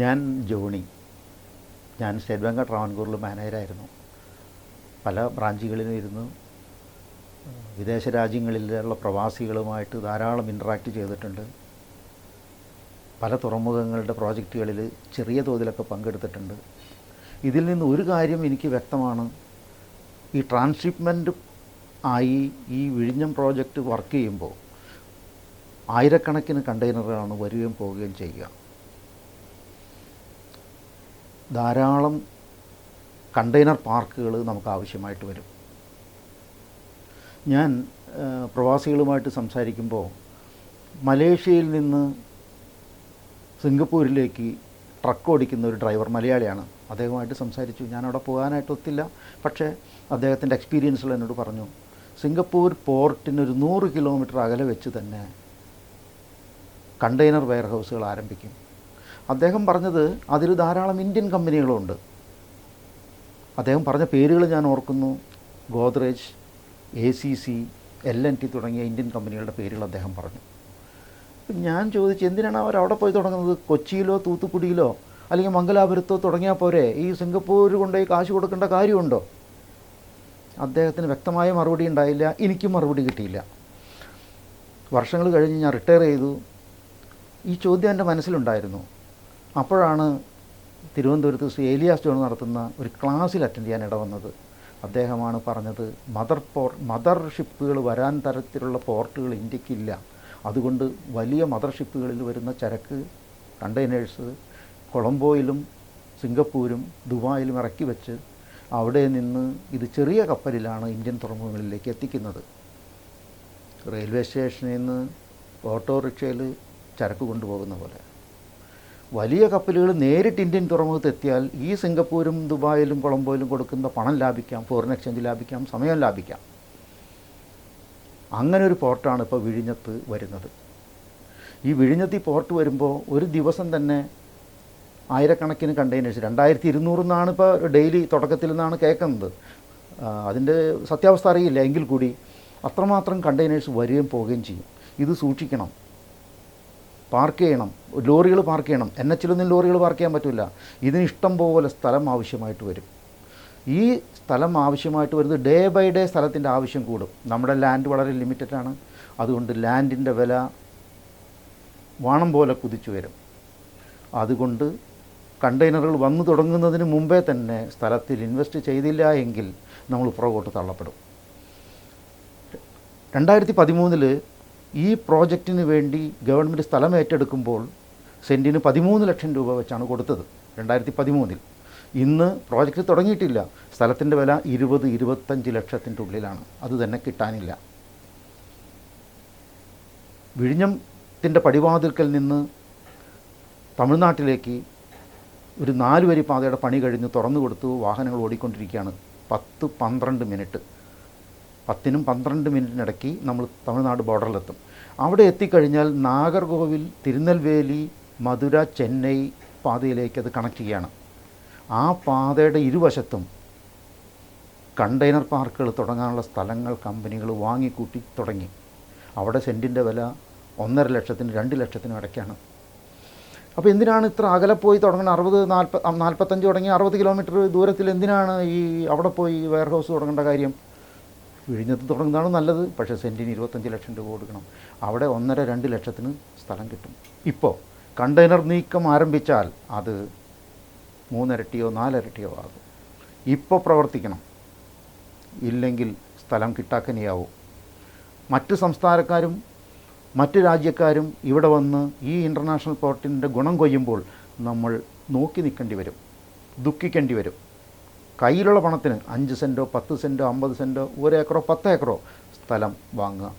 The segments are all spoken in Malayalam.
ഞാൻ ജോണി. ഞാൻ സ്റ്റേറ്റ് ബാങ്ക് ട്രാവൻകൂറിൽ മാനേജറായിരുന്നു പല ബ്രാഞ്ചുകളിലും ഇരുന്ന് വിദേശ രാജ്യങ്ങളിലുള്ള പ്രവാസികളുമായിട്ട് ധാരാളം ഇൻട്രാക്ട് ചെയ്തിട്ടുണ്ട്. പല തുറമുഖങ്ങളുടെ പ്രോജക്റ്റുകളിൽ ചെറിയ തോതിലൊക്കെ പങ്കെടുത്തിട്ടുണ്ട്. ഇതിൽ നിന്ന് ഒരു കാര്യം എനിക്ക് വ്യക്തമാണ്. ഈ ട്രാൻസ്ഷിപ്മെന്റ് ആയി ഈ വിഴിഞ്ഞം പ്രോജക്റ്റ് വർക്ക് ചെയ്യുമ്പോൾ ആയിരക്കണക്കിന് കണ്ടെയ്നറുകളാണ് വരികയും പോവുകയും ചെയ്യുക. ധാരാളം കണ്ടെയ്നർ പാർക്കുകൾ നമുക്ക് ആവശ്യമായിട്ട് വരും. ഞാൻ പ്രവാസികളുമായിട്ട് സംസാരിക്കുമ്പോൾ മലേഷ്യയിൽ നിന്ന് സിംഗപ്പൂരിലേക്ക് ട്രക്ക് ഓടിക്കുന്ന ഒരു ഡ്രൈവർ മലയാളിയാണ്. അദ്ദേഹവുമായിട്ട് സംസാരിച്ചു. ഞാൻ അവിടെ പോകാനായിട്ട് ഒത്തില്ല. പക്ഷേ അദ്ദേഹത്തിന്റെ എക്സ്പീരിയൻസിൽ എന്നോട് പറഞ്ഞു സിംഗപ്പൂർ പോർട്ടിന് ഒരു നൂറ് കിലോമീറ്റർ അകലെ വെച്ച് തന്നെ കണ്ടെയ്നർ വെയർ ഹൗസുകൾ ആരംഭിക്കും. അദ്ദേഹം പറഞ്ഞത് അതിൽ ധാരാളം ഇന്ത്യൻ കമ്പനികളുണ്ട്. അദ്ദേഹം പറഞ്ഞ പേരുകൾ ഞാൻ ഓർക്കുന്നു. Godrej A C C L and T തുടങ്ങിയ ഇന്ത്യൻ കമ്പനികളുടെ പേരുകൾ അദ്ദേഹം പറഞ്ഞു. ഞാൻ ചോദിച്ചു എന്തിനാണ് അവർ അവിടെ പോയി തുടങ്ങുന്നത്? കൊച്ചിയിലോ തൂത്തുക്കുടിയിലോ അല്ലെങ്കിൽ മംഗലാപുരത്തോ തുടങ്ങിയാൽ പോരെ? ഈ സിംഗപ്പൂർ കൊണ്ടുപോയി കാശ് കൊടുക്കേണ്ട കാര്യമുണ്ടോ? അദ്ദേഹത്തിന് വ്യക്തമായ മറുപടി ഉണ്ടായില്ല. എനിക്കും മറുപടി കിട്ടിയില്ല. വർഷങ്ങൾ കഴിഞ്ഞ് ഞാൻ റിട്ടയർ ചെയ്തു. ഈ ചോദ്യം എന്റെ മനസ്സിലുണ്ടായിരുന്നു. അപ്പോഴാണ് തിരുവനന്തപുരത്ത് ശ്രീ ഏലിയാസ് ജോൺ നടത്തുന്ന ഒരു ക്ലാസ്സിൽ അറ്റൻഡ് ചെയ്യാൻ ഇടവന്നത്. അദ്ദേഹമാണ് പറഞ്ഞത് മദർ പോർ മദർ ഷിപ്പുകൾ വരാൻ തരത്തിലുള്ള പോർട്ടുകൾ ഇന്ത്യക്കില്ല. അതുകൊണ്ട് വലിയ മദർ ഷിപ്പുകളിൽ വരുന്ന ചരക്ക് കണ്ടെയ്നേഴ്സ് കൊളംബോയിലും സിംഗപ്പൂരും ദുബായിലും ഇറക്കി വെച്ച് അവിടെ നിന്ന് ഇത് ചെറിയ കപ്പലിലാണ് ഇന്ത്യൻ തുറമുഖങ്ങളിലേക്ക് എത്തിക്കുന്നത്. റെയിൽവേ സ്റ്റേഷനിൽ നിന്ന് ഓട്ടോറിക്ഷയിൽ ചരക്ക് കൊണ്ടുപോകുന്ന പോലെ. വലിയ കപ്പലുകൾ നേരിട്ട് ഇന്ത്യൻ തുറമുഖത്ത് എത്തിയാൽ ഈ സിംഗപ്പൂരും ദുബായിലും കൊളംബോയിലും കൊടുക്കുന്ന പണം ലാഭിക്കാം ഫോറിൻ എക്സ്ചേഞ്ച് ലാഭിക്കാം സമയം ലാഭിക്കാം. അങ്ങനെ ഒരു പോർട്ടാണ് ഇപ്പോൾ വിഴിഞ്ഞത്ത് വരുന്നത്. ഈ വിഴിഞ്ഞത്ത് പോർട്ട് വരുമ്പോൾ ഒരു ദിവസം തന്നെ ആയിരക്കണക്കിന് കണ്ടെയ്നേഴ്സ് രണ്ടായിരത്തി ഇരുന്നൂറ് എന്നാണ് ഇപ്പോൾ ഡെയിലി തുടക്കത്തിൽ നിന്നാണ് കേൾക്കുന്നത്. അതിന്റെ സത്യാവസ്ഥ അറിയില്ല. എങ്കിൽ കൂടി അത്രമാത്രം കണ്ടെയ്നേഴ്സ് വരികയും പോവുകയും ചെയ്യും. ഇത് സൂക്ഷിക്കണം. പാർക്ക് ചെയ്യണം. ലോറികൾ പാർക്ക് ചെയ്യണം. എൻ എച്ചിലൊന്നും ലോറികൾ പാർക്ക് ചെയ്യാൻ പറ്റില്ല ഇതിന് ഇഷ്ടം പോലെ സ്ഥലം ആവശ്യമായിട്ട് വരും. ഈ സ്ഥലം ആവശ്യമായിട്ട് വരുന്നത് ഡേ ബൈ ഡേ സ്ഥലത്തിന്റെ ആവശ്യം കൂടും. നമ്മുടെ ലാൻഡ് വളരെ ലിമിറ്റഡ് ആണ്. അതുകൊണ്ട് ലാൻഡിന്റെ വില വാണം പോലെ കുതിച്ചു വരും. അതുകൊണ്ട് കണ്ടെയ്നറുകൾ വന്നു തുടങ്ങുന്നതിന് മുമ്പേ തന്നെ സ്ഥലത്തിൽ ഇൻവെസ്റ്റ് ചെയ്തില്ല എങ്കിൽ നമ്മൾ പുറകോട്ട് തള്ളപ്പെടും. രണ്ടായിരത്തി പതിമൂന്നിൽ ഈ പ്രോജക്റ്റിന് വേണ്ടി ഗവൺമെന്റ് സ്ഥലം ഏറ്റെടുക്കുമ്പോൾ സെന്റിന് പതിമൂന്ന് ലക്ഷം രൂപ വെച്ചാണ് കൊടുത്തത് രണ്ടായിരത്തി പതിമൂന്നിൽ ഇന്ന് പ്രോജക്റ്റ് തുടങ്ങിയിട്ടില്ല. സ്ഥലത്തിന്റെ വില ഇരുപത് ഇരുപത്തഞ്ച് ലക്ഷത്തിന്റെ ഉള്ളിലാണ്. അത് തന്നെ കിട്ടാനില്ല. വിഴിഞ്ഞത്തിന്റെ പടിവാതിൽക്കൽ നിന്ന് തമിഴ്നാട്ടിലേക്ക് ഒരു നാലുവരി പാതയുടെ പണി കഴിഞ്ഞ് തുറന്നു കൊടുത്തു വാഹനങ്ങൾ ഓടിക്കൊണ്ടിരിക്കുകയാണ്. പത്ത് പന്ത്രണ്ട് മിനിറ്റ്. പത്തിനും പന്ത്രണ്ട് മിനിറ്റിനിടയ്ക്ക് നമ്മൾ തമിഴ്നാട് ബോർഡറിലെത്തും. അവിടെ എത്തിക്കഴിഞ്ഞാൽ നാഗർകോവിൽ തിരുനെൽവേലി മധുര ചെന്നൈ പാതയിലേക്ക് അത് കണക്ട് ചെയ്യുകയാണ്. ആ പാതയുടെ ഇരുവശത്തും കണ്ടെയ്നർ പാർക്കുകൾ തുടങ്ങാനുള്ള സ്ഥലങ്ങൾ കമ്പനികൾ വാങ്ങിക്കൂട്ടി തുടങ്ങി. അവിടെ സെന്റിന്റെ വില ഒന്നര ലക്ഷത്തിന് രണ്ട് ലക്ഷത്തിനും ഇടയ്ക്കാണ്. അപ്പോൾ എന്തിനാണ് ഇത്ര അകലെ പോയി തുടങ്ങുന്നത് അറുപത് നാൽപ്പ നാൽപ്പത്തഞ്ച് തുടങ്ങി അറുപത് കിലോമീറ്റർ ദൂരത്തിൽ എന്തിനാണ് ഈ അവിടെ പോയി വെയർ ഹൗസ് തുടങ്ങേണ്ട കാര്യം? വിഴിഞ്ഞത്ത് തുടങ്ങുന്നതാണ് നല്ലത്. പക്ഷേ സെന്റിന് ഇരുപത്തഞ്ച് ലക്ഷം രൂപ കൊടുക്കണം. അവിടെ ഒന്നര രണ്ട് ലക്ഷത്തിന് സ്ഥലം കിട്ടും. ഇപ്പോൾ കണ്ടെയ്നർ നീക്കം ആരംഭിച്ചാൽ അത് മൂന്നിരട്ടിയോ നാലിരട്ടിയോ ആകും. ഇപ്പോൾ പ്രവർത്തിക്കണം. ഇല്ലെങ്കിൽ സ്ഥലം കിട്ടാക്കനിയാവും. മറ്റ് സംസ്ഥാനക്കാരും മറ്റ് രാജ്യക്കാരും ഇവിടെ വന്ന് ഈ ഇന്റർനാഷണൽ പോർട്ടിന്റെ ഗുണം കൊയ്യുമ്പോൾ നമ്മൾ നോക്കി നിൽക്കേണ്ടി വരും. ദുഃഖിക്കേണ്ടി വരും. കയ്യിലുള്ള പണത്തിന് അഞ്ച് സെന്റോ പത്ത് സെന്റോ അമ്പത് സെന്റോ ഏക്കറോ പത്ത് ഏക്കറോ സ്ഥലം വാങ്ങുക.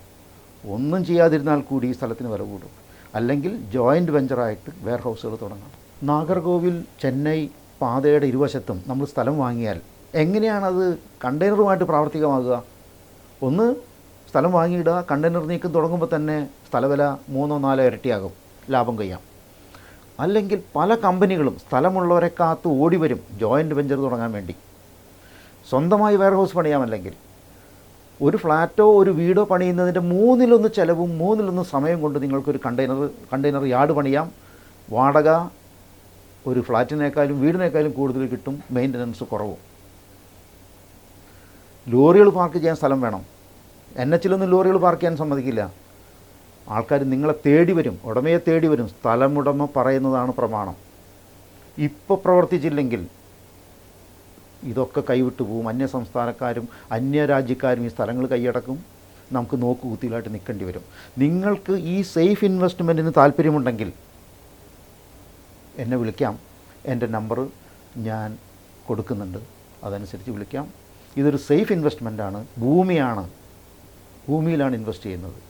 ഒന്നും ചെയ്യാതിരുന്നാൽ കൂടി ഈ സ്ഥലത്തിന് വില കൂടും. അല്ലെങ്കിൽ ജോയിന്റ് വെഞ്ചറായിട്ട് വെയർ ഹൗസുകൾ തുടങ്ങണം നാഗർകോവിൽ ചെന്നൈ പാതയുടെ ഇരുവശത്തും നമ്മൾ സ്ഥലം വാങ്ങിയാൽ എങ്ങനെയാണത് കണ്ടെയ്നറുമായിട്ട് പ്രാവർത്തികമാകുക? ഒന്ന് സ്ഥലം വാങ്ങിയിടുക കണ്ടെയ്നർ നീക്കം തുടങ്ങുമ്പോൾ തന്നെ സ്ഥലവില മൂന്നോ നാലോ ഇരട്ടിയാകും. ലാഭം കൊയ്യാം. അല്ലെങ്കിൽ പല കമ്പനികളും സ്ഥലമുള്ളവരെ കാത്ത് ഓടി വരും ജോയിന്റ് വെഞ്ചർ തുടങ്ങാൻ വേണ്ടി. സ്വന്തമായി വെയർ ഹൗസ് പണിയാമല്ലെങ്കിൽ ഒരു ഫ്ലാറ്റോ ഒരു വീടോ പണിയുന്നതിന്റെ മൂന്നിലൊന്ന് ചിലവും മൂന്നിലൊന്ന് സമയം കൊണ്ട് നിങ്ങൾക്കൊരു കണ്ടെയ്നർ കണ്ടെയ്നർ യാർഡ് പണിയാം. വാടക ഒരു ഫ്ലാറ്റിനേക്കാളും വീടിനേക്കാളും കൂടുതൽ കിട്ടും. മെയിന്റനൻസ് കുറവും. ലോറികൾ പാർക്ക് ചെയ്യാൻ സ്ഥലം വേണം. എൻ എച്ചിലൊന്നും ലോറികൾ പാർക്ക് ചെയ്യാൻ സമ്മതിക്കില്ല. ആൾക്കാർ നിങ്ങളെ തേടി വരും. ഉടമയെ തേടി വരും. സ്ഥലമുടമ പറയുന്നതാണ് പ്രമാണം. ഇപ്പോൾ പ്രവർത്തിച്ചില്ലെങ്കിൽ ഇതൊക്കെ കൈവിട്ടു പോവും. അന്യ സംസ്ഥാനക്കാരും അന്യരാജ്യക്കാരും ഈ സ്ഥലങ്ങൾ കൈയടക്കും. നമുക്ക് നോക്കുകുത്തിയിലായിട്ട് നിൽക്കേണ്ടി വരും. നിങ്ങൾക്ക് ഈ സേഫ് ഇൻവെസ്റ്റ്മെന്റിന് താല്പര്യമുണ്ടെങ്കിൽ എന്നെ വിളിക്കാം. എന്റെ നമ്പർ ഞാൻ കൊടുക്കുന്നുണ്ട്. അതനുസരിച്ച് വിളിക്കാം. ഇതൊരു സേഫ് ഇൻവെസ്റ്റ്മെന്റാണ് ഭൂമിയാണ്. ഭൂമിയിലാണ് ഇൻവെസ്റ്റ് ചെയ്യുന്നത്.